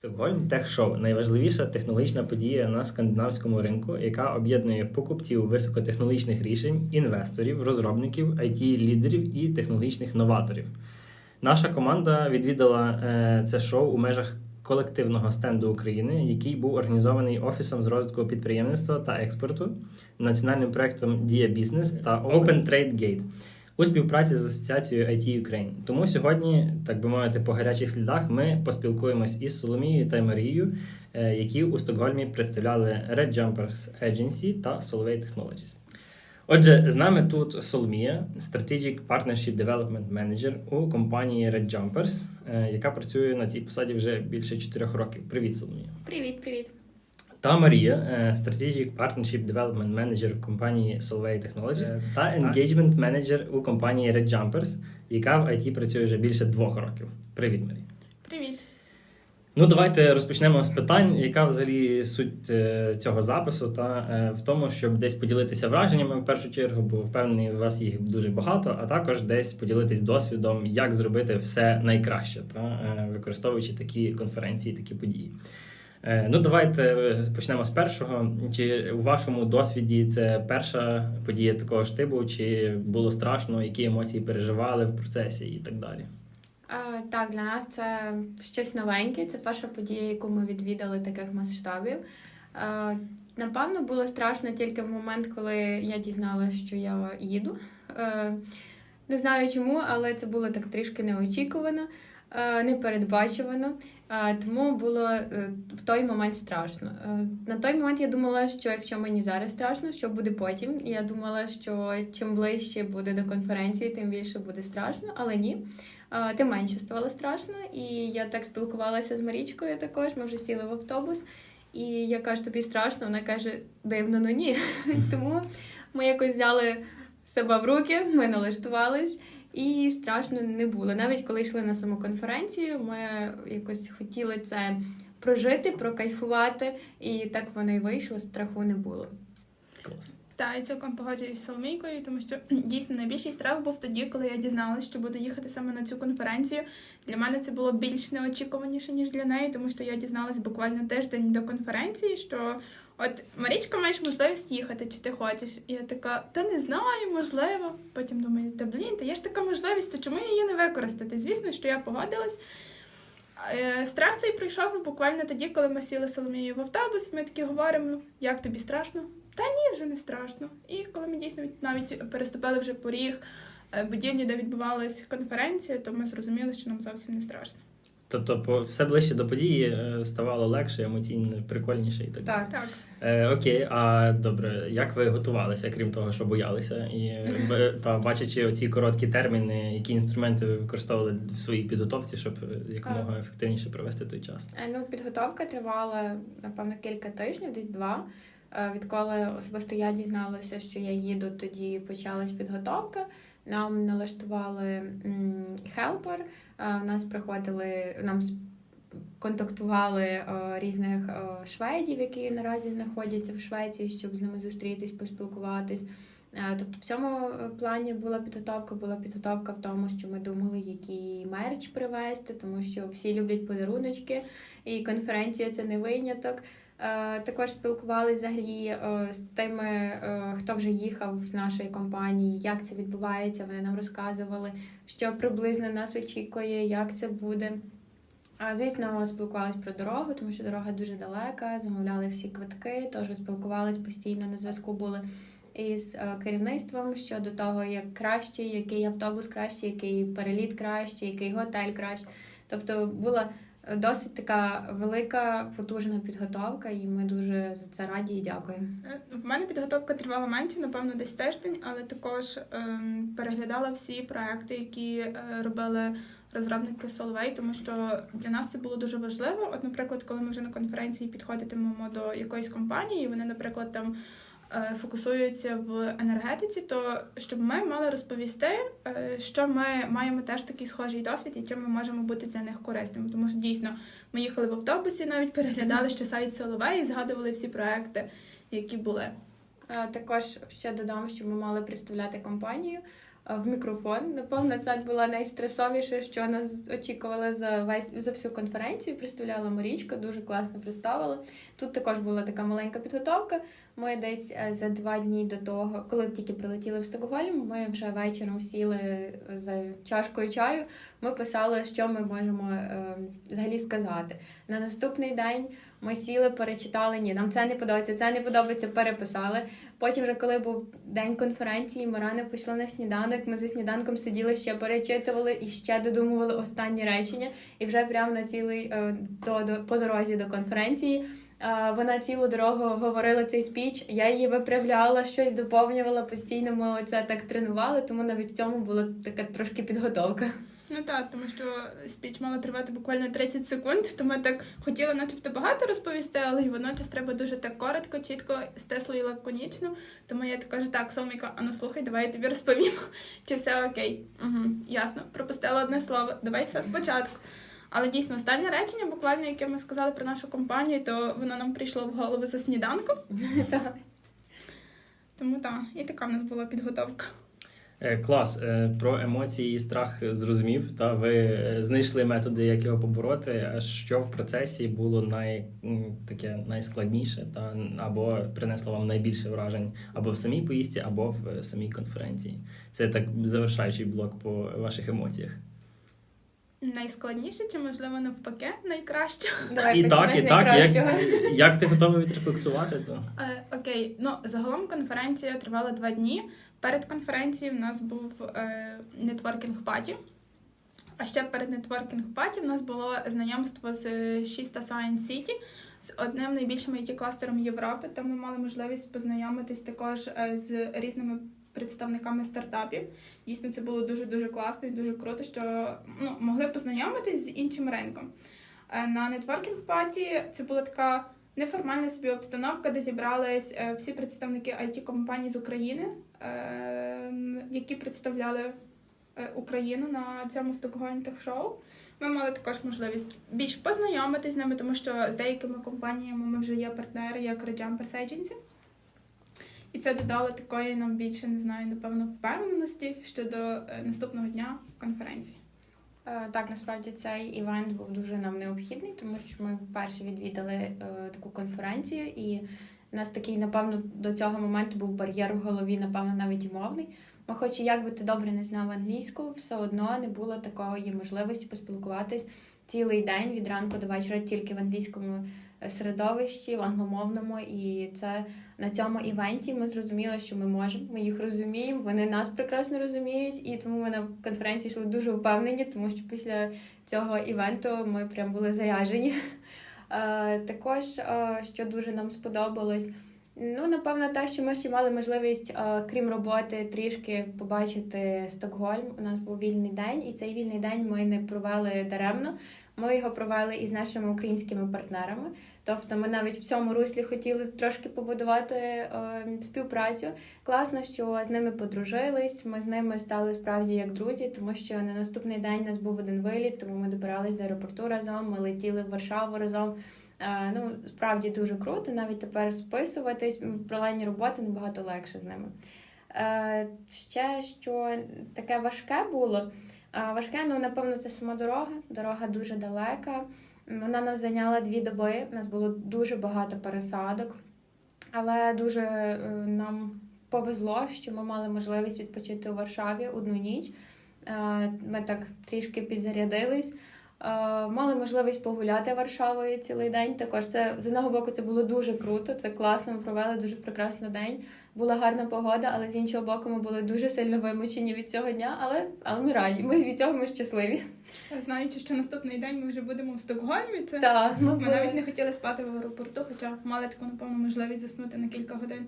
Стокгольм Тех Шоу найважливіша технологічна подія на скандинавському ринку, яка об'єднує покупців високотехнологічних рішень, інвесторів, розробників, it лідерів і технологічних новаторів. Наша команда відвідала е, це шоу у межах колективного стенду України, який був організований офісом з розвитку підприємництва та експорту, національним проектом Дія Бізнес та Open Trade Gate у співпраці з асоціацією IT Ukraine. Тому сьогодні, так би мовити, по гарячих слідах ми поспілкуємось із Соломією та Марією, е, які у Стокгольмі представляли Red Jumpers Agency та Solvay Technologies. Отже, з нами тут Соломія, Strategic Partnership Development Manager у компанії Red Jumpers, е, яка працює на цій посаді вже більше 4 років. Привіт, Соломія. Привіт, привіт. Та Марія, е, Strategic Partnership Development Manager компанії Solvay Technologies Е, та Engagement Manager у компанії Red Jumpers, яка в IT працює вже більше двох років. Привіт, Марія. Привіт. Ну, давайте розпочнемо з питань, яка взагалі суть е, цього запису, та е, в тому, щоб десь поділитися враженнями в першу чергу, бо впевнений, у вас їх дуже багато, а також десь поділитись досвідом, як зробити все найкраще, та е, використовуючи такі конференції, такі події. Е, Ну, давайте е, почнемо з першого. Чи у вашому досвіді це перша подія такого ж типу, чи було страшно, які емоції переживали в процесі і так далі? Так, для нас це щось новеньке. Це перша подія, яку ми відвідали таких масштабів. Напевно, було страшно тільки в момент, коли я дізналася, що я їду. Е, не знаю чому, але це було так трішки неочікувано, непередбачувано. Тому було е, в той момент страшно. Е, На той момент я думала, що якщо мені зараз страшно, що буде потім. Я думала, що чим ближче буде до конференції, тим більше буде страшно, але ні. Тим менше ставало страшно. І я так спілкувалася з Марічкою також. Ми вже сіли в автобус. І я кажу, тобі страшно. Вона каже, дивно, ну ні. Тому ми якось взяли себе в руки, ми налаштувались, і страшно не було. Навіть коли йшли на саму конференцію, ми якось хотіли це прожити, прокайфувати, і так воно і вийшло, страху не було. Клас. Та я цілком погоджуюсь з Соломійкою, тому що дійсно найбільший страх був тоді, коли я дізналася, що буду їхати саме на цю конференцію. Для мене це було більш неочікуваніше, ніж для неї, тому що я дізналась буквально тиждень до конференції, що от Марічка, маєш можливість їхати, чи ти хочеш? І я така, та не знаю, можливо. Потім думаю, та блін, та є ж така можливість, то чому її не використати? Звісно, що я погодилась. Е, Страх цей прийшов буквально тоді, коли ми сіли з Соломією в автобус. Ми такі говоримо, як тобі страшно? Та ні, вже не страшно. І коли ми дійсно навіть переступили вже поріг е, будівлі, де відбувалась конференція, то ми зрозуміли, що нам зовсім не страшно. Тобто, по- все ближче до події е, ставало легше, емоційно, прикольніше і так далі. Так. Так. Е, окей, а добре, як ви готувалися, крім того, що боялися? І та бачачи оці короткі терміни, які інструменти ви використовували в своїй підготовці, щоб е, якомога ефективніше провести той час? Е, Ну, підготовка тривала, напевно, кілька тижнів, десь два. Е, Відколи особисто я дізналася, що я їду, тоді почалась підготовка. Нам налаштували хелпер. Е, нас приходили, нам контактували е, різних е, шведів, які наразі знаходяться в Швеції, щоб з ними зустрітись, поспілкуватись. Тобто в цьому плані була підготовка, була підготовка в тому, що ми думали, який мерч привезти, тому що всі люблять подаруночки, і конференція це не виняток. Е, Також спілкувалися взагалі е, з тими, е, хто вже їхав з нашої компанії, як це відбувається. Вони нам розказували, що приблизно нас очікує, як це буде. А, Звісно, спілкувалися про дорогу, тому що дорога дуже далека, замовляли всі квитки, теж спілкувалися постійно на зв'язку були із керівництвом щодо того, як краще, який автобус краще, який переліт краще, який готель краще. Тобто була досить така велика, потужна підготовка, і ми дуже за це раді і дякуємо. Е, В мене підготовка тривала менше, напевно, десь тиждень, але також ем, переглядала всі проекти, які е, робили розробники Solvay, тому що для нас це було дуже важливо. От, наприклад, коли ми вже на конференції підходитимемо до якоїсь компанії, вони, наприклад, там. Е, Фокусуються в енергетиці, то щоб ми мали розповісти, е, що ми маємо теж такий схожий досвід і чим ми можемо бути для них корисними. Тому що дійсно ми їхали в автобусі, навіть переглядали ще сайт Solvay і згадували всі проекти, які були. Е, Також ще додам, що ми мали представляти компанію. Е, в мікрофон. Напевно, це було найстресовіше, що нас очікувало за весь за всю конференцію. Представляла Марічка, дуже класно представила. Тут також була така маленька підготовка. Ми десь е, за два дні до того, коли тільки прилетіли в Стокгольм, ми вже вечором сіли за чашкою чаю. Ми писали, що ми можемо е, взагалі сказати. На наступний день ми сіли, перечитали. Ні, нам це не подобається, це не подобається, переписали. Потім, вже коли був день конференції, ми рано пішли на сніданок. Ми за сніданком сиділи, ще перечитували і ще додумували останні речення. І вже прямо на цілий е, до, до по дорозі до конференції. е, Вона цілу дорогу говорила цей спіч. Я її виправляла, щось доповнювала постійно. Ми це так тренували, тому навіть в цьому була така трошки підготовка. Ну так, тому що спіч мала тривати буквально 30 секунд, то ми так хотіли начебто багато розповісти, але й водночас треба дуже так коротко, чітко, стесло і лаконічно. Тому я так кажу, так, Соломіка, а ну слухай, давай я тобі розповім, чи все окей. Угу, ясно, пропустила одне слово, давай все спочатку. Але дійсно, останнє речення, буквально, яке ми сказали про нашу компанію, то воно нам прийшло в голову за сніданком. Тому так, і така в нас була підготовка. Е, Клас. Е, Про емоції і страх зрозумів. Та ви е, знайшли методи, як його побороти. А що в процесі було най, таке найскладніше, та або принесло вам найбільше вражень або в самій поїздці, або в самій конференції. Це так завершаючий блок по ваших емоціях. Найскладніше, чи можливо навпаки, найкраще. Давай і так, і так. Як, як ти готовий відрефлексувати, то Е, окей, ну загалом конференція тривала два дні. Перед конференцією в нас був е, нетворкінг паті. А ще перед нетворкінг паті в нас було знайомство з Шіста Science City, з одним найбільшим it кластером Європи. Там ми мали можливість познайомитись також е, з різними представниками стартапів. Дійсно, це було дуже дуже класно і дуже круто, що ну, могли познайомитись з іншим ринком. Е, На нетворкінг паті це була така неформальна собі обстановка, де зібрались е, всі представники it компаній з України, е, які представляли е, Україну на цьому Стокгольм Тech Шоу. Ми мали також можливість більш познайомитись з ними, тому що з деякими компаніями ми вже є партнери, як Red Jumpers Agency. І це додало такої нам більше, не знаю, напевно, впевненості щодо наступного дня конференції. Е, Так, насправді цей івент був дуже нам необхідний, тому що ми вперше відвідали е, таку конференцію, і у нас такий, напевно, до цього моменту був бар'єр в голові, напевно, навіть і мовний. Ми, хоч і як би ти добре не знав англійську, все одно не було такої можливості поспілкуватись цілий день від ранку до вечора тільки в англійському середовищі, в англомовному. І це на цьому івенті ми зрозуміли, що ми можемо, ми їх розуміємо, вони нас прекрасно розуміють, і тому ми на конференції йшли дуже впевнені, тому що після цього івенту ми прям були заряжені. Е, Також, е, що дуже нам сподобалось, ну напевно, те, що ми ще мали можливість, е, крім роботи, трішки побачити Стокгольм. У нас був вільний день, і цей вільний день ми не провели даремно. Ми його провели із нашими українськими партнерами. Тобто ми навіть в цьому руслі хотіли трошки побудувати е, співпрацю. Класно, що з ними подружились. Ми з ними стали справді як друзі, тому що на наступний день у нас був один виліт, тому ми добирались до аеропорту разом. Ми летіли в Варшаву разом. Е, ну справді дуже круто. Навіть тепер списуватись м, про лайні роботи набагато легше з ними. Е, ще що таке важке було. Е, важке, ну напевно, це сама дорога. Дорога дуже далека. Вона нас зайняла дві доби. У нас було дуже багато пересадок, але дуже е, нам повезло, що ми мали можливість відпочити у Варшаві одну ніч. Е, Ми так трішки підзарядились. Е, Мали можливість погуляти Варшавою цілий день. Також це з одного боку це було дуже круто, це класно. Ми провели дуже прекрасний день. Була гарна погода, але з іншого боку, ми були дуже сильно вимучені від цього дня. Але, але ми раді. Ми від цього ми щасливі. Знаючи, що наступний день ми вже будемо в Стокгольмі, це Так, ми, ми навіть не хотіли спати в аеропорту, хоча мали таку, напевно, можливість заснути на кілька годин.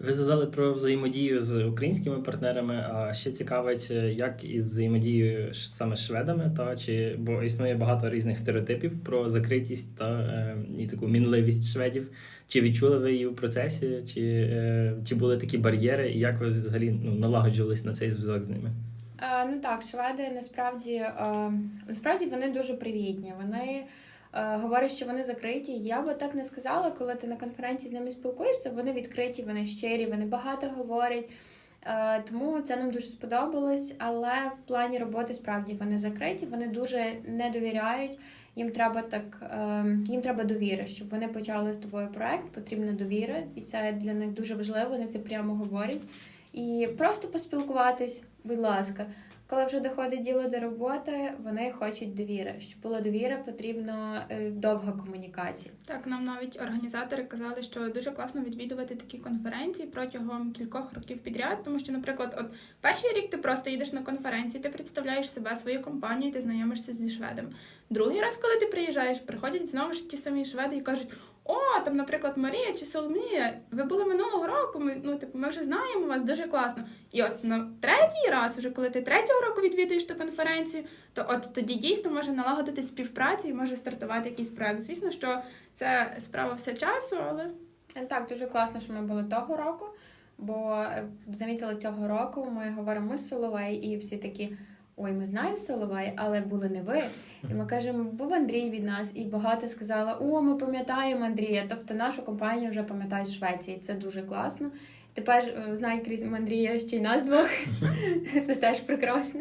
Ви задали про взаємодію з українськими партнерами. А ще цікавить, е, як із взаємодією саме з шведами, та чи бо існує багато різних стереотипів про закритість та е, і таку мінливість шведів. Чи відчули ви її в процесі, чи, е, чи були такі бар'єри, і як ви взагалі ну, налагоджувались на цей зв'язок з ними? Е, ну так, шведи насправді е, насправді вони дуже привітні. Вони говорять, що вони закриті. Я би так не сказала, коли ти на конференції з ними спілкуєшся. Вони відкриті, вони щирі, вони багато говорять. Е, Тому це нам дуже сподобалось, але в плані роботи справді вони закриті, вони дуже не довіряють. Їм треба так, е, їм треба довіри, щоб вони почали з тобою проект, потрібна довіра, і це для них дуже важливо. Вони це прямо говорять. І просто поспілкуватись, будь ласка. Коли вже доходить діло до роботи, вони хочуть довіри. Щоб була довіра, потрібно е, довга комунікація. Так, нам навіть організатори казали, що дуже класно відвідувати такі конференції протягом кількох років підряд. Тому що, наприклад, от перший рік ти просто їдеш на конференції, ти представляєш себе, свою компанію, ти знайомишся зі шведом. Другий раз, коли ти приїжджаєш, приходять знову ж ті самі шведи і кажуть: О, там, наприклад, Марія чи Соломія, ви були минулого року. Ми ну типу, ми вже знаємо вас дуже класно. І от на третій раз, вже коли ти третього року відвідуєш ту конференцію, то от тоді дійсно може налагодити співпрацю і може стартувати якийсь проект. Звісно, що це справа все часу, але Е, Так, дуже класно, що ми були того року, бо е, замітили цього року, ми говоримо з Соловей, і всі такі. Ой, ми знаємо Соловей, але були не ви. І ми кажемо, був Андрій від нас, і багато сказали, о, ми пам'ятаємо Андрія. Тобто нашу компанію вже пам'ятають в Швеції. Це дуже класно. Тепер е, знають крізь Андрія ще й нас двох. Це теж прекрасно.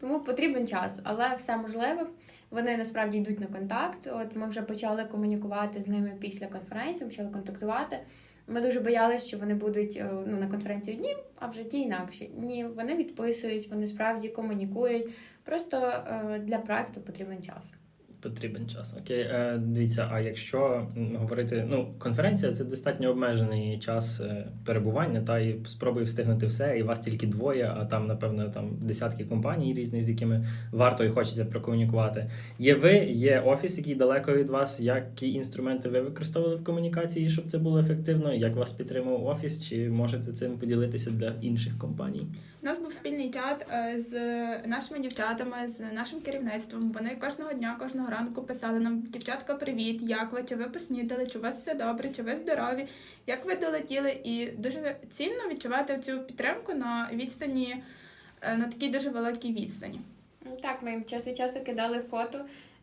Тому потрібен час, але все можливо. Вони насправді йдуть на контакт. От ми вже почали комунікувати з ними після конференції, почали контактувати. Ми дуже боялися, що вони будуть е, ну, на конференції одні, а в житті інакше. Ні, вони відписують, вони справді комунікують. Просто е, для проекту потрібен час. Потрібен час. Окей, е, дивіться, а якщо говорити, ну, конференція це достатньо обмежений час е, перебування, та і спробуй встигнути все, і вас тільки двоє, а там, напевно, там десятки компаній різних, з якими варто і хочеться прокомунікувати. Є ви, є офіс, який далеко від вас. Які інструменти ви використовували в комунікації, щоб це було ефективно? Як вас підтримував офіс? Чи можете цим поділитися для інших компаній? У нас був спільний чат е, з нашими дівчатами, з нашим керівництвом. Вони кожного дня, кожного ранку писали нам: дівчатка, привіт! Як ви? Чи ви поснідали? Чи у вас все добре? Чи ви здорові? Як ви долетіли? І дуже цінно відчувати цю підтримку на відстані, е, на такій дуже великій відстані. Ну, Так, ми їм час від часу кидали фото.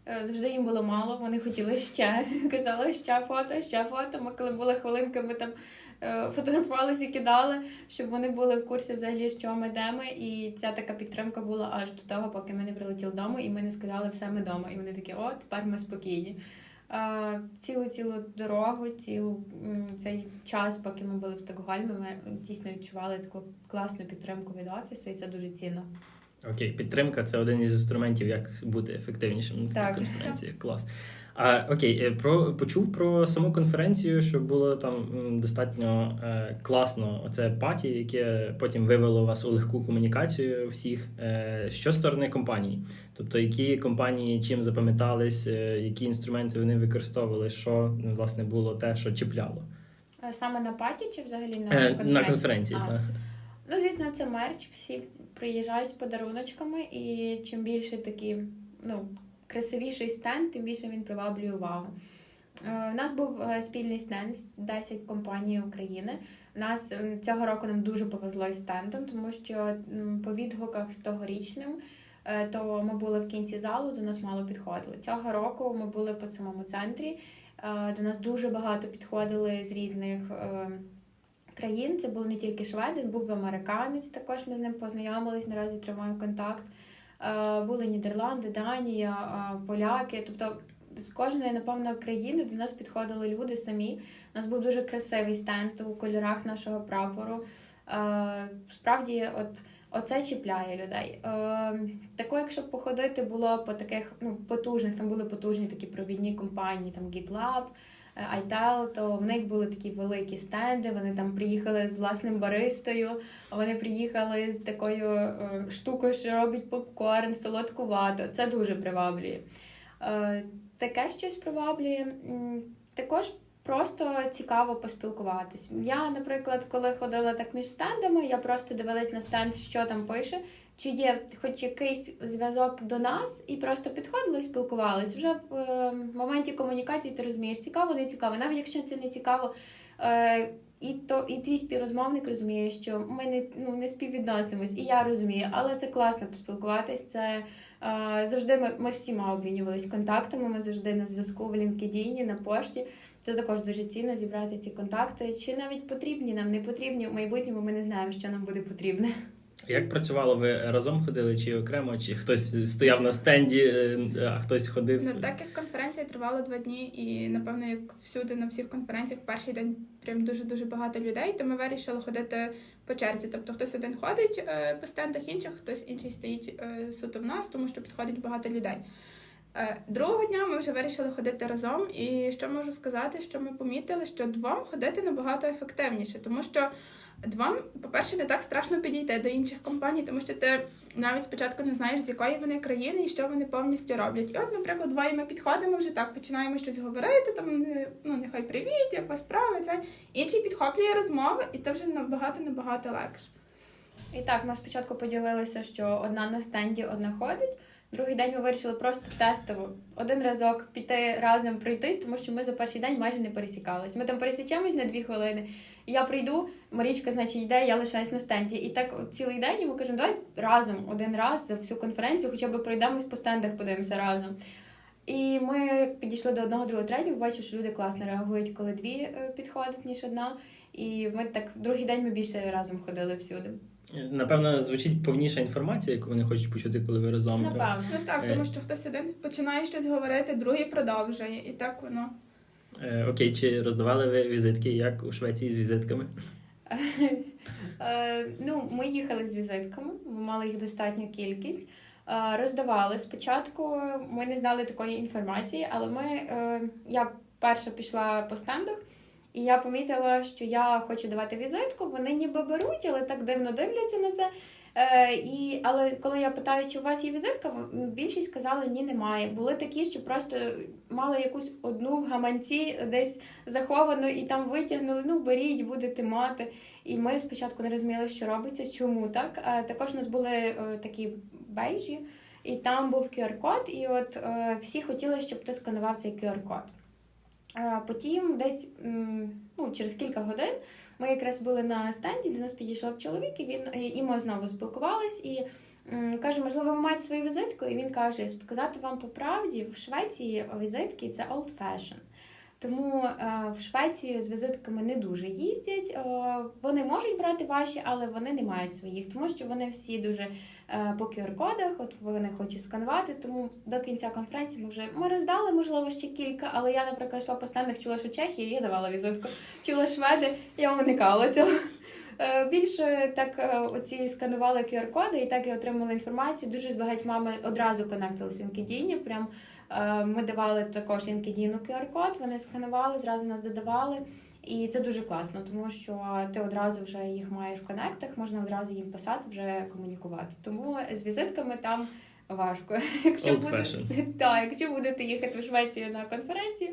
Е, Завжди їм було мало, вони хотіли ще. Казали, ще фото, ще фото. Ми коли були хвилинки, ми там фотографувалися і кидали, щоб вони були в курсі взагалі, що ми де ми. І ця така підтримка була аж до того, поки ми не прилетіли додому, і ми не сказали все ми вдома. І вони такі, о, тепер ми спокійні. Е, Цілу цілу дорогу, цілу цей час, поки ми були в Стокгольмі, ми дійсно відчували таку класну підтримку від офісу, і це дуже цінно. Окей, підтримка це один із інструментів, як бути ефективнішим на Так. таких конференціях. Клас. А окей, е, про почув про саму конференцію, що було там достатньо е, класно. Оце паті, яке потім вивело вас у легку комунікацію всіх. Е, що сторони компанії? Тобто, які компанії чим запам'ятались, е, які інструменти вони використовували, що власне було те, що чіпляло Е, Саме на паті чи взагалі на Е, конференції? на конференції. Так. Ну, звісно, це мерч. Всі приїжджають з подаруночками, і чим більше такі, ну, красивіший стенд, тим більше він приваблює увагу. Е, У нас був е, спільний стенд з 10 компаній України. Нас е, цього року нам дуже повезло із стендом, тому що по відгуках з тогорічним, е, то ми були в кінці залу, до нас мало підходили. Цього року ми були по самому центрі. До нас дуже багато підходили з різних. країн. Це були не тільки шведи, був американець. Також ми з ним познайомились. Наразі тримаємо контакт. Е, Були Нідерланди, Данія, е, поляки. Тобто з кожної, напевно, країни до нас підходили люди самі. У нас був дуже красивий стенд у кольорах нашого прапору. Е, Справді, от. Оце чіпляє людей. Е, якщо походити було по таких ну, потужних, там були потужні такі провідні компанії, там GitLab, е, iTel, то в них були такі великі стенди. Вони там приїхали з власним баристою, вони приїхали з такою е, штукою, що робить попкорн, солодкувато. Це дуже приваблює. Е, таке щось приваблює. Також просто цікаво поспілкуватись. Я, наприклад, коли ходила так між стендами, я просто дивилась на стенд, що там пише. Чи є хоч якийсь зв'язок до нас, і просто підходили спілкувались. Вже в е, моменті комунікації ти розумієш, цікаво, не цікаво. Навіть якщо це не цікаво, е, і то і твій співрозмовник розуміє, що ми не, ну, не співвідносимось, і я розумію, але це класно поспілкуватись. Це Е, Завжди ми, ми всіма обмінювались контактами. Ми завжди на зв'язку в LinkedIn, на пошті. Це також дуже цінно зібрати ці контакти. Чи навіть потрібні нам, не потрібні в майбутньому. Ми не знаємо, що нам буде потрібне. Як працювало, ви разом ходили чи окремо, чи хтось стояв на стенді, е, а хтось ходив? Ну так як конференція тривала два дні, і напевно, як всюди на всіх конференціях, перший день прям дуже дуже багато людей, то ми вирішили ходити по черзі. Тобто хтось один ходить е, по стендах інших, хтось інший стоїть е, суто в нас, тому що підходить багато людей. Другого дня ми вже вирішили ходити разом, і що можу сказати, що ми помітили, що двом ходити набагато ефективніше, тому що двом, по-перше, не так страшно підійти до інших компаній, тому що ти навіть спочатку не знаєш, з якої вони країни і що вони повністю роблять. І от, наприклад, двоє ми підходимо вже так, починаємо щось говорити, там ну нехай привіт, як вас справи, це інший підхоплює розмови, і це вже набагато набагато легше. І так, ми спочатку поділилися, що одна на стенді, одна ходить. Другий день ми вирішили просто тестово один разок піти разом пройтись, тому що ми за перший день майже не пересікались. Ми там пересічемось на дві хвилини. Я прийду, Марічка, значить, йде, я лишаюсь на стенді. І так цілий день ми кажемо, давай разом один раз за всю конференцію, хоча б пройдемось по стендах, подивимося разом. І ми підійшли до одного, другого, третього, бачив, що люди класно реагують, коли дві е, підходять, ніж одна. І ми так другий день ми більше разом ходили всюди. Напевно, звучить повніша інформація, яку вони хочуть почути, коли ви разом. Напевно. Ну так, тому що хтось один починає щось говорити, другий продовжує, і так воно. Е, Окей, чи роздавали ви візитки, як у Швеції з візитками? Е, ну, ми їхали з візитками, ми мали їх достатню кількість. Е, роздавали спочатку. Ми не знали такої інформації, але ми е, я перша пішла по стендах, і я помітила, що я хочу давати візитку. Вони ніби беруть, але так дивно дивляться на це. Е, і, але коли я питаю, чи у вас є візитка, більшість сказали, ні, немає. Були такі, що просто мали якусь одну в гаманці десь заховану і там витягнули. Ну, беріть, будете мати. І ми спочатку не розуміли, що робиться, чому так. Е, Також у нас були е, такі бейжі, і там був QR-код, і от е, всі хотіли, щоб ти сканував цей QR-код. Потім десь ну, через кілька годин ми якраз були на стенді, до нас підійшов чоловік, і він і ми знову спілкувались і. Каже, можливо, ви маєте свою візитку, і він каже, сказати вам по правді, в Швеції візитки це old fashion. Тому е, в Швеції з візитками не дуже їздять. Е, вони можуть брати ваші, але вони не мають своїх, тому що вони всі дуже е, по QR-кодах, от вони хочуть сканувати. Тому до кінця конференції ми вже ми роздали, можливо, ще кілька. Але я, наприклад, йшла по чула, що Чехія, я давала візитку. Чула шведи, я уникала цього. Більше так оці сканували QR-коди і так і отримали інформацію. Дуже з багатьма одразу конектились в LinkedIn, Прям ми давали також LinkedIn QR-код, вони сканували, зразу нас додавали. І це дуже класно, тому що ти одразу вже їх маєш в конектах, можна одразу їм писати, вже комунікувати. Тому з візитками там важко. Якщо Old буде, якщо будете їхати в Швецію на конференцію,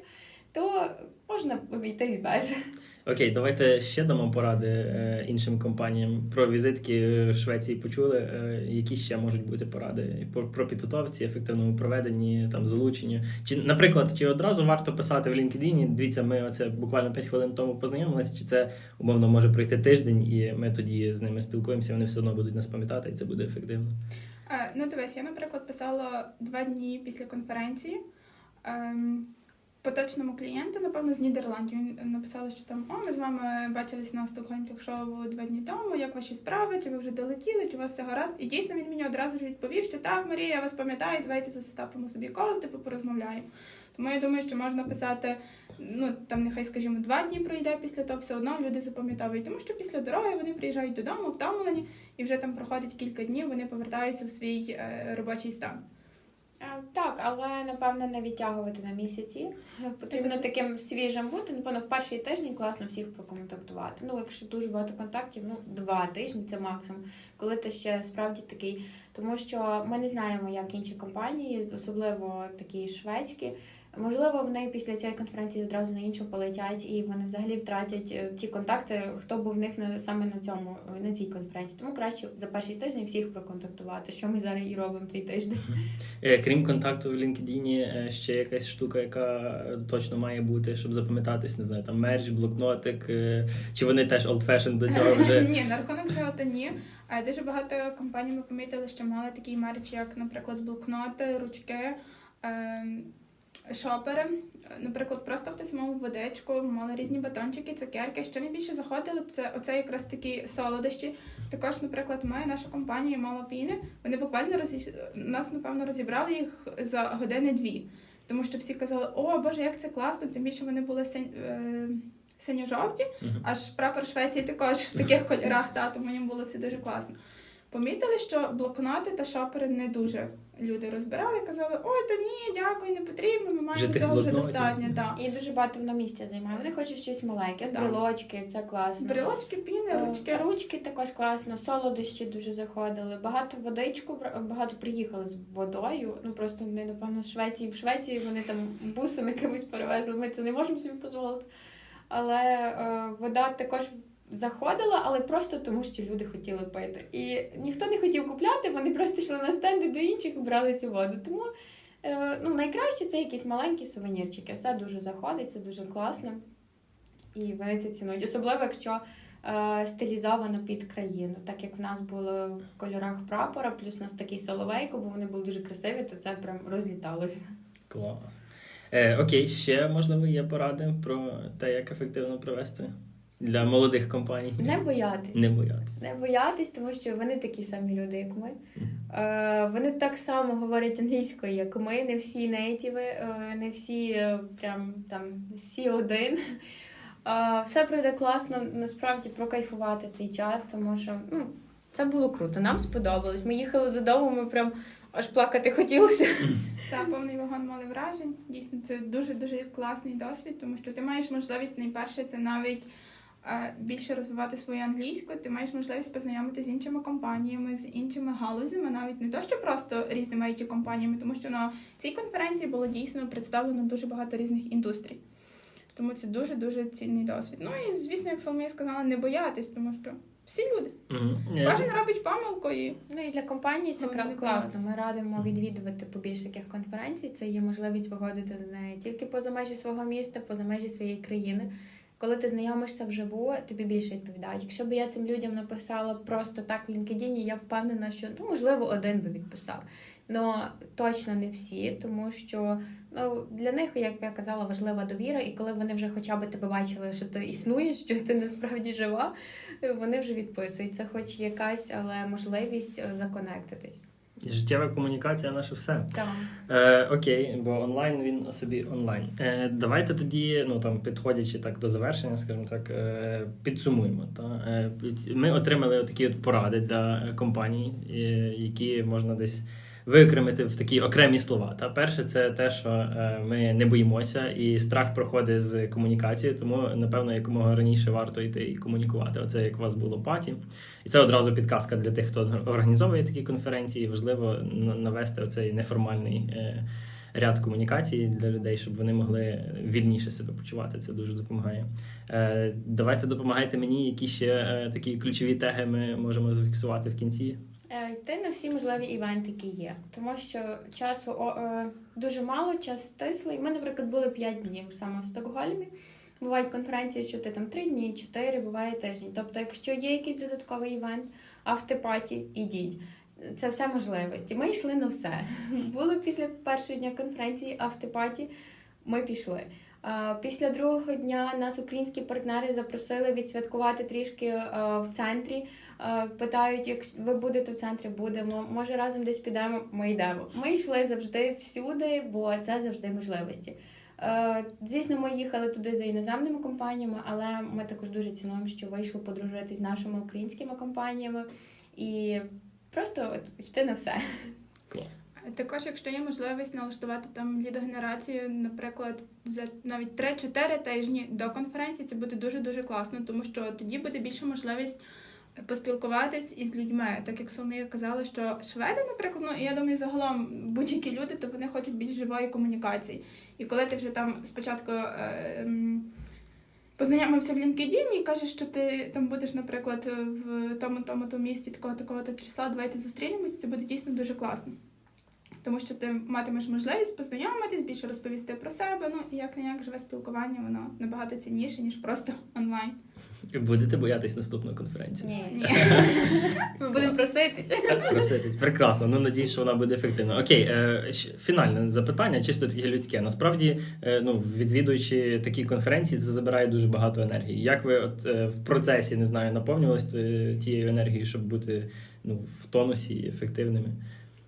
то можна обійтись без. Окей, давайте ще дамо поради е, іншим компаніям про візитки в Швеції. Почули, е, які ще можуть бути поради про, підготовці, ефективному проведенні, там залученню. Чи, наприклад, чи одразу варто писати в LinkedIn, Дивіться, ми оце буквально 5 хвилин тому познайомилися, чи це умовно може пройти тиждень, і ми тоді з ними спілкуємося, вони все одно будуть нас пам'ятати, і це буде ефективно. Е, Ну, дивись, я, наприклад, писала два дні після конференції. Поточному клієнту, напевно, з Нідерландів. Він написав, що там о, ми з вами бачились на Стокгольм ток-шоу два дні тому. Як ваші справи? Чи ви вже долетіли? Чи у вас все гаразд? І дійсно він мені одразу ж відповів, що так, Марія, я вас пам'ятаю, давайте засетапимо собі кол, типу порозмовляємо. Тому я думаю, що можна писати, ну там нехай, скажімо, два дні пройде після того, все одно люди запам'ятовують, тому що після дороги вони приїжджають додому, втомлені, і вже там проходить кілька днів, вони повертаються в свій е, робочий стан. Так, але напевно не відтягувати на місяці. Потрібно Це- таким свіжим бути. Напевно, в перший тиждень класно всіх проконтактувати. Ну, якщо дуже багато контактів, ну два тижні це максимум, коли ти ще справді такий. Тому що ми не знаємо, як інші компанії, особливо такі шведські. Можливо, вони після цієї конференції одразу на іншу полетять, і вони взагалі втратять е, ті контакти, хто був в них на саме на цьому на цій конференції. Тому краще за перший тиждень всіх проконтактувати, що ми зараз і робимо цей тиждень. Е, Крім контакту в LinkedIn, е, ще якась штука, яка точно має бути, щоб запам'ятатись, не знаю, там мерч, блокнотик, е, чи вони теж old fashion до цього вже. Ні, на рахунок цього то ні. Е, Дуже багато компаній ми помітили, що мали такий мерч, як, наприклад, блокноти, ручки, ем, шопери. Наприклад, просто хтось мав водичку, мали різні батончики, цукерки. Що найбільше заходило, це оце якраз такі солодощі. Також, наприклад, ми, наша компанія мала піни. Вони буквально розі... нас, напевно, розібрали їх за години-дві. Тому що всі казали, о Боже, як це класно, тим більше вони були синь... е... синьо-жовті. Аж прапор Швеції також в таких кольорах, та, тому їм було це дуже класно. Помітили, що блокноти та шопери не дуже люди розбирали, казали, ой, та ні, дякую, не потрібно, ми маємо цього вже достатньо. Да. І дуже багато воно місця займає. Вони хочуть щось маленьке, Да. брелочки, це класно. Брелочки, піни, Е, ручки. Ручки також класно, солодощі дуже заходили. Багато водичку, бра- багато приїхали з водою. Ну просто вони, напевно, з Швеції в Швеції вони там бусом якимось перевезли. Ми це не можемо собі дозволити. Але е, вода також заходила, але просто тому, що люди хотіли пити. І ніхто не хотів купляти, вони просто йшли на стенди до інших і брали цю воду. Тому е, ну, найкраще це якісь маленькі сувенірчики. Це дуже заходить, це дуже класно. І вони це цінують. Особливо, якщо е, стилізовано під країну. Так як в нас було в кольорах прапора, плюс у нас такий соловейко, бо вони були дуже красиві, то це прям розліталося. Клас. Е, окей, ще можливо є поради про те, як ефективно провести для молодих компаній. Не боятись. Не боятися. Не боятись, тому що вони такі самі люди, як ми. Е, вони так само говорять англійською, як ми. Не всі нейтіви, не всі е, прям там сі один. Е, все пройде класно, насправді прокайфувати цей час, тому що ну, це було круто. Нам сподобалось. Ми їхали додому, ми прям аж плакати хотілося. Та повний вагон мали вражень. Дійсно, це дуже дуже класний досвід, тому що ти маєш можливість найперше це навіть більше розвивати свою англійську. Ти маєш можливість познайомитися з іншими компаніями, з іншими галузями, навіть не то, що просто різними it компаніями, тому що на цій конференції було дійсно представлено дуже багато різних індустрій. Тому це дуже дуже цінний досвід. Ну і звісно, як Соломія сказала, не боятись, тому що всі люди. Е, Кожен робить помилку і Ну і для компанії це Головне класно. Ми радимо відвідувати побільше таких конференцій. Це є можливість виходити не тільки поза межі свого міста, поза межі своєї країни. Коли ти знайомишся вживу, тобі більше відповідають. Якщо б я цим людям написала просто так в LinkedIn, я впевнена, що ну можливо один би відписав. Но точно не всі, тому що ну для них, як я казала, важлива довіра, і коли вони вже хоча б тебе бачили, що ти існуєш, що ти насправді жива, вони вже відписують. Це хоч якась, але можливість е, законектитись. Життєва комунікація наше все. Так. Е, окей, бо онлайн він собі онлайн. Е, давайте тоді, ну там підходячи так до завершення, скажімо так, е, підсумуємо. Та? Е, ми отримали такі от поради для компаній, е, які можна десь виокремити в такі окремі слова. Та перше, це те, що е, ми не боїмося, і страх проходить з комунікацією, тому напевно якомога раніше варто йти і комунікувати. Оце як у вас було паті. І це одразу підказка для тих, хто організовує такі конференції. Важливо навести оцей неформальний е, ряд комунікацій для людей, щоб вони могли вільніше себе почувати. Це дуже допомагає. Е, давайте допомагайте мені, які ще такі ключові теги ми можемо зафіксувати в кінці. Е, Йти на всі можливі івенти, які є. Тому що часу о, е, дуже мало, час стислий. Ми, наприклад, були 5 днів саме в Стокгольмі. Бувають конференції, що ти там 3 дні, 4, буває тиждень. Тобто, якщо є якийсь додатковий івент, автопаті, ідіть. Це все можливості. Ми йшли на все. Були після першого дня конференції автопаті, ми пішли. Після другого дня нас українські партнери запросили відсвяткувати трішки е, в центрі. Е, Питають, як ви будете в центрі, будемо. Може разом десь підемо. Ми йдемо. Ми йшли завжди всюди, бо це завжди можливості. Е, Звісно, ми їхали туди за іноземними компаніями, але ми також дуже цінуємо, що вийшло подружитись з нашими українськими компаніями і просто от йти на все. Клас. Також, якщо є можливість налаштувати там лідогенерацію, наприклад, за навіть 3-4 тижні до конференції, це буде дуже дуже класно, тому що тоді буде більша можливість поспілкуватись із людьми. Так як Соломія казала, що шведи, наприклад, ну і я думаю, загалом будь-які люди, то вони хочуть більш живої комунікації. І коли ти вже там спочатку. Е, Познайомився в LinkedIn і кажеш, що ти там будеш, наприклад, в тому тому то місті такого такого то числа, давайте зустрінемось, це буде дійсно дуже класно. Тому що ти матимеш можливість познайомитись, більше розповісти про себе. Ну і як не як живе спілкування, воно набагато цінніше, ніж просто онлайн. Будете боятись наступної конференції? Ні. Ні. Ми будемо проситися. Проситись. Прекрасно. Ну надіюсь, що вона буде ефективна. Окей, е, фінальне запитання, чисто таке людське. Насправді, е, ну відвідуючи такі конференції, це забирає дуже багато енергії. Як ви от е, в процесі не знаю, наповнювались е, тією енергією, щоб бути ну в тонусі і ефективними?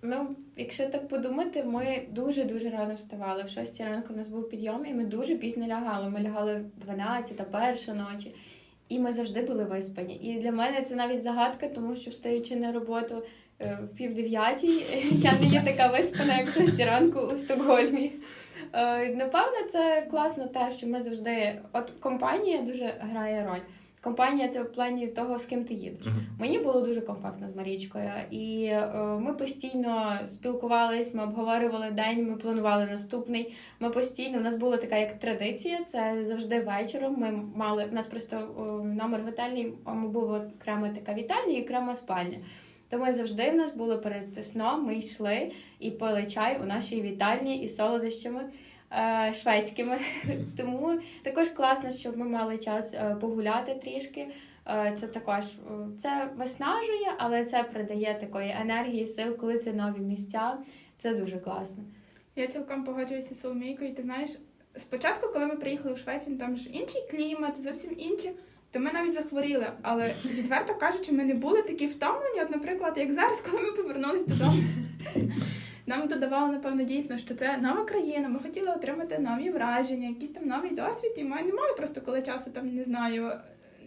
Ну, якщо так подумати, ми дуже дуже рано вставали. В 6 ранку в нас був підйом, і ми дуже пізно лягали. Ми лягали в 12 та перша ночі. І ми завжди були виспані. І для мене це навіть загадка, тому що встаючи на роботу е, в пів дев'ятій, я не є така виспана, як в 6 ранку у Стокгольмі. Е, Напевно, це класно те, що ми завжди. От компанія дуже грає роль. Компанія це в плані того, з ким ти їдеш. Мгм. Мені було дуже комфортно з Марічкою, і е, ми постійно спілкувались, ми обговорювали день, ми планували наступний. Ми постійно у нас була така як традиція. Це завжди вечором. Ми мали у нас просто о, номер готельний, а ми був окрема така вітальня і окрема спальня. Тому завжди в нас було перед сном. Ми йшли і пили чай у нашій вітальні із солодощами е, шведськими. Тому також класно, щоб ми мали час е, погуляти трішки. Е, Це також е, це виснажує, але це придає такої енергії, сил, коли це нові місця. Це дуже класно. Я цілком погоджуюся з Соломійкою. Ти знаєш, спочатку, коли ми приїхали в Швецію, там ж інший клімат, зовсім інший, то ми навіть захворіли. Але відверто кажучи, ми не були такі втомлені, от, наприклад, як зараз, коли ми повернулись додому. Нам додавало, напевно, дійсно, що це нова країна. Ми хотіли отримати нові враження, якийсь там новий досвід, і ми не мали просто коли часу там не знаю.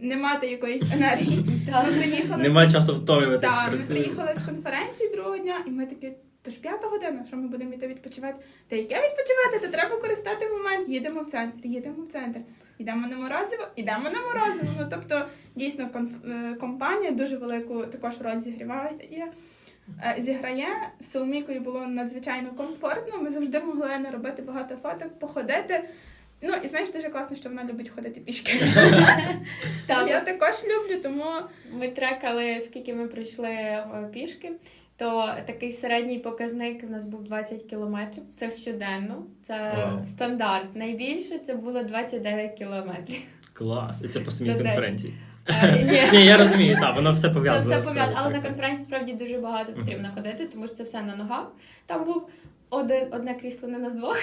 Не мати якоїсь енергії. Ми приїхали Нема часу втомлюватись. так, ми приїхали з конференції другого дня, і ми такі, то ж п'ята година, що ми будемо йти відпочивати? Та яке відпочивати? То треба користати момент. Їдемо в центр, їдемо в центр. Йдемо на морозиво, йдемо на морозиво. Ну тобто, дійсно, е, компанія дуже велику також роль зігріває. Е, Зіграє з Соломійкою було надзвичайно комфортно. Ми завжди могли наробити багато фоток, походити. Ну і знаєш, дуже класно, що вона любить ходити пішки. Я також люблю, тому Ми трекали, скільки ми пройшли е, пішки. То такий середній показник у нас був 20 кілометрів. Це щоденно, це стандарт. Найбільше це було 29 кілометрів. Клас. І це по самій конференції. Е, Ні. Ні, я розумію, так, воно все Це пов'язано. все пов'язано, але на так, так. конференції справді дуже багато потрібно ходити, тому що це все на ногах. Там був один, одне крісло на нас двох.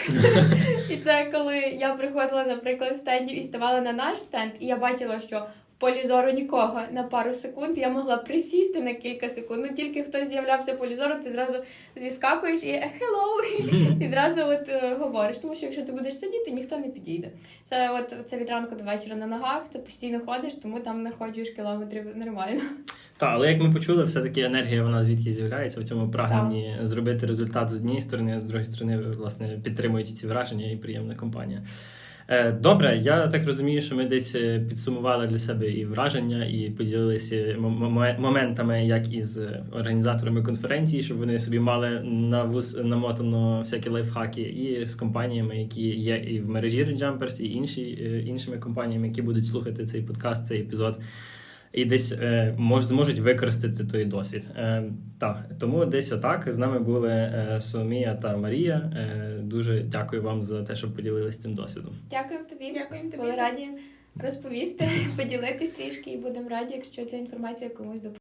і це коли я приходила, наприклад, з стендів і ставала на наш стенд, і я бачила, що полі зору нікого на пару секунд я могла присісти на кілька секунд. Ну тільки хтось з'являвся в полі зору, ти зразу зіскакуєш і «Е, hello, і зразу от е, говориш. Тому що якщо ти будеш сидіти, ніхто не підійде. Це от це від ранку до вечора на ногах, ти постійно ходиш, тому там не ходжуєш кілометрів нормально. Так, але як ми почули, все-таки енергія вона звідки з'являється в цьому прагненні зробити результат з однієї сторони, а з другої сторони, власне, підтримують ці враження і приємна компанія. Е, Добре, я так розумію, що ми десь е, підсумували для себе і враження, і поділилися моментами, як із е, організаторами конференції, щоб вони собі мали на вуз намотано всякі лайфхаки, і з компаніями, які є і в мережі Red Jumpers, і інші, іншими компаніями, які будуть слухати цей подкаст, цей епізод і десь е, мож, зможуть використати той досвід. Е, так, тому десь отак з нами були е, Соломія та Марія. Е, дуже дякую вам за те, що поділилися цим досвідом. Дякую тобі. дякую тобі Були раді розповісти, поділитись трішки, і будемо раді, якщо ця інформація комусь допоможе.